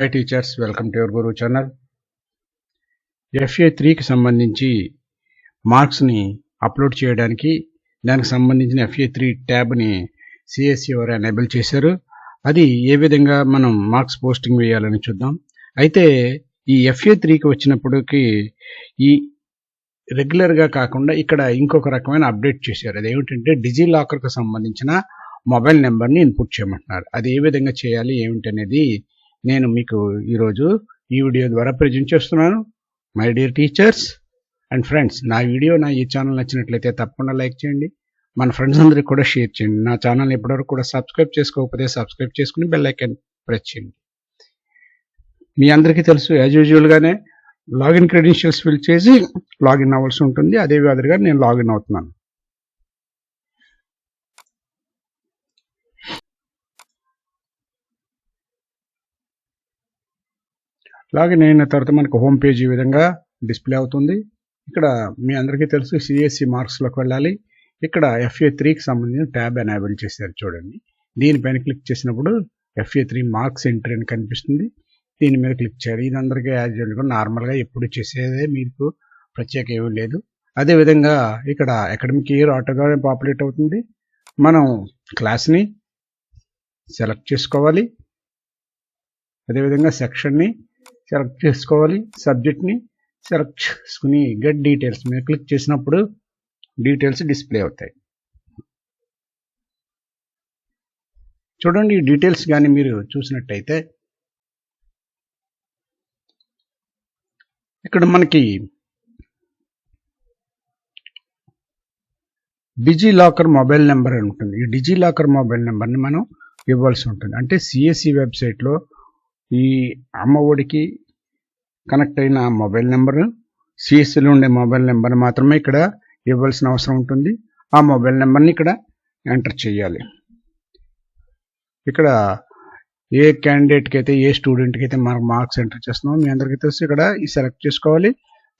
Hi teachers welcome to your Guru channel FA త్రీకి సంబంధించి మార్క్స్ని అప్లోడ్ చేయడానికి దానికి సంబంధించిన ఎఫ్ఏ త్రీ ట్యాబ్ని సిఎస్సి వారు ఎనేబుల్ చేశారు? అది ఏ విధంగా మనం మార్క్స్ పోస్టింగ్ వేయాలని చూద్దాం. అయితే ఈ ఎఫ్ఏ త్రీకి వచ్చినప్పటికి ఈ రెగ్యులర్గా కాకుండా ఇక్కడ ఇంకొక రకమైన అప్డేట్ చేశారు. అదేమిటంటే డిజీ లాకర్కి సంబంధించిన మొబైల్ నెంబర్ని ఇన్పుట్ చేయమంటున్నారు. అది ఏ విధంగా చేయాలి? ఏమిటనేది నేను మీకు ఈరోజు ఈ వీడియో ద్వారా ప్రజెంట్ చేస్తున్నాను. My dear teachers and friends నా వీడియో నా ఈ ఛానల్ నచ్చినట్లయితే తప్పకుండా లైక్ చేయండి. మన ఫ్రెండ్స్ అందరికి కూడా షేర్ చేయండి. నా ఛానల్ ఎప్పటివరకు కూడా సబ్స్క్రైబ్ చేసుకోకపోతే సబ్స్క్రైబ్ చేసుకుని బెల్ ఐకాన్ ప్రెస్ చేయండి. మీ అందరికీ తెలుసు యాజ్ యూజువల్గానే లాగిన్ క్రెడెన్షియల్స్ ఫిల్ చేసి లాగిన్ అవ్వాల్సి ఉంటుంది. అదే విధంగా నేను లాగిన్ అవుతున్నాను. లాగిన్ అయిన తర్వాత మనకు హోమ్ పేజ్ ఈ విధంగా డిస్ప్లే అవుతుంది. ఇక్కడ మీ అందరికీ తెలుసు సిఎస్సి మార్క్స్లోకి వెళ్ళాలి. ఇక్కడ ఎఫ్ఏ త్రీకి సంబంధించిన ట్యాబ్ ఎనాబుల్ చేశారు చూడండి. దీనిపైన క్లిక్ చేసినప్పుడు ఎఫ్ఏ త్రీ మార్క్స్ ఎంట్రీ అని కనిపిస్తుంది. దీని మీద క్లిక్ చేయాలి. ఇది అందరికీ యాజ్ యూజువల్గా నార్మల్గా ఎప్పుడు చేసేదే మీకు ప్రత్యేక ఏమీ లేదు. అదేవిధంగా ఇక్కడ అకాడమిక్ ఇయర్ ఆటోగానే పాపులేట్ అవుతుంది. మనం క్లాస్ని సెలెక్ట్ చేసుకోవాలి. అదేవిధంగా సెక్షన్ని సెలెక్ట్ చేసుకోవాలి సబ్జెక్ట్ని. సెలెక్ట్ చేసుకుని గెట్ డీటెయిల్స్ మీద క్లిక్ చేసినప్పుడు డీటెయిల్స్ డిస్ప్లే అవుతాయి. చూడండి ఈ డీటెయిల్స్ కానీ మీరు చూసినట్టయితే ఇక్కడ మనకి డిజీ లాకర్ మొబైల్ నెంబర్ అని ఉంటుంది. ఈ డిజీ లాకర్ మొబైల్ నెంబర్ని మనం ఇవ్వాల్సి ఉంటుంది. అంటే సిఎస్సి వెబ్సైట్లో ఈ అమ్మఒడికి కనెక్ట్ అయిన మొబైల్ నెంబరు సిఎస్సిలో ఉండే మొబైల్ నెంబర్ మాత్రమే ఇక్కడ ఇవ్వాల్సిన అవసరం ఉంటుంది. ఆ మొబైల్ నెంబర్ని ఇక్కడ ఎంటర్ చేయాలి. ఇక్కడ ఏ క్యాండిడేట్కి అయితే ఏ స్టూడెంట్కి అయితే మనకు మార్క్స్ ఎంటర్ చేస్తున్నామో మీ అందరికీ తెలిసి ఇక్కడ ఈ సెలెక్ట్ చేసుకోవాలి.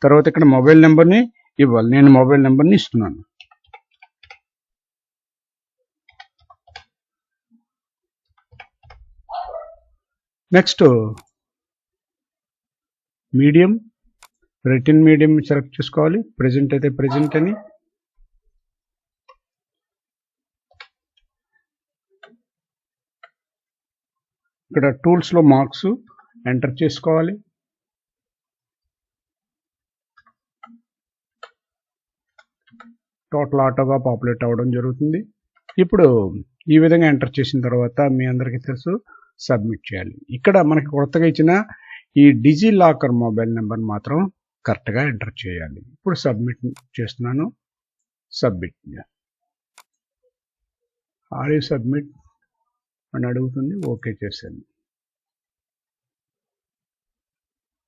తర్వాత ఇక్కడ మొబైల్ నెంబర్ని ఇవ్వాలి. నేను మొబైల్ నెంబర్ని ఇస్తున్నాను. Next medium return medium select చేసుకోవాలి. ప్రెజెంట్ అయితే ప్రెజెంట్ అని. ఇక్కడ టూల్స్లో మార్క్స్ ఎంటర్ చేసుకోవాలి. టోటల్ ఆటోగా పాపులేట్ అవ్వడం జరుగుతుంది. ఇప్పుడు ఈ విధంగా ఎంటర్ చేసిన తర్వాత మీ అందరికీ తెలుసు. సబ్మిట్ చేయాలి. ఇక్కడ మనకి కొత్తగా ఇచ్చిన ఈ డిజీ లాకర్ మొబైల్ నెంబర్ మాత్రం కరెక్ట్గా ఎంటర్ చేయాలి. ఇప్పుడు సబ్మిట్ చేస్తున్నాను. సబ్మిట్. ఆర్ యూ సబ్మిట్ అని అడుగుతుంది. ఓకే చేశాను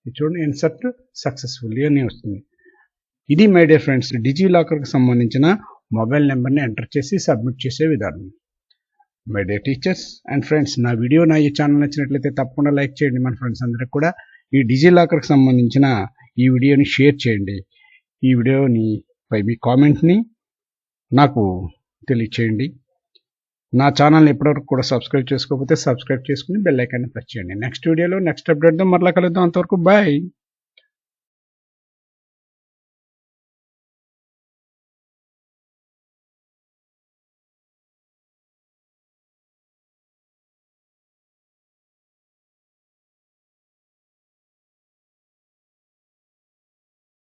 చూడండి ఇన్సర్ట్ సక్సెస్ఫుల్లీ అని వస్తుంది. ఇది మై డియర్ ఫ్రెండ్స్ డిజీ లాకర్కి సంబంధించిన మొబైల్ నెంబర్ని ఎంటర్ చేసి సబ్మిట్ చేసే విధానం. My dear teachers and friends నా వీడియో నా ఈ ఛానల్ నచ్చినట్లయితే తప్పకుండా లైక్ చేయండి. మన ఫ్రెండ్స్ అందరికి కూడా ఈ డిజీ లాకర్కి సంబంధించిన ఈ వీడియోని షేర్ చేయండి. ఈ వీడియోని పై మీ కామెంట్ని నాకు తెలియచేయండి. నా ఛానల్ని ఎప్పటివరకు కూడా సబ్స్క్రైబ్ చేసుకోకపోతే సబ్స్క్రైబ్ చేసుకుని బెల్ ఐకాన్ని ప్రెస్ చేయండి. నెక్స్ట్ వీడియోలో నెక్స్ట్ అప్డేట్తో మరలా కలుద్దాం. అంతవరకు బాయ్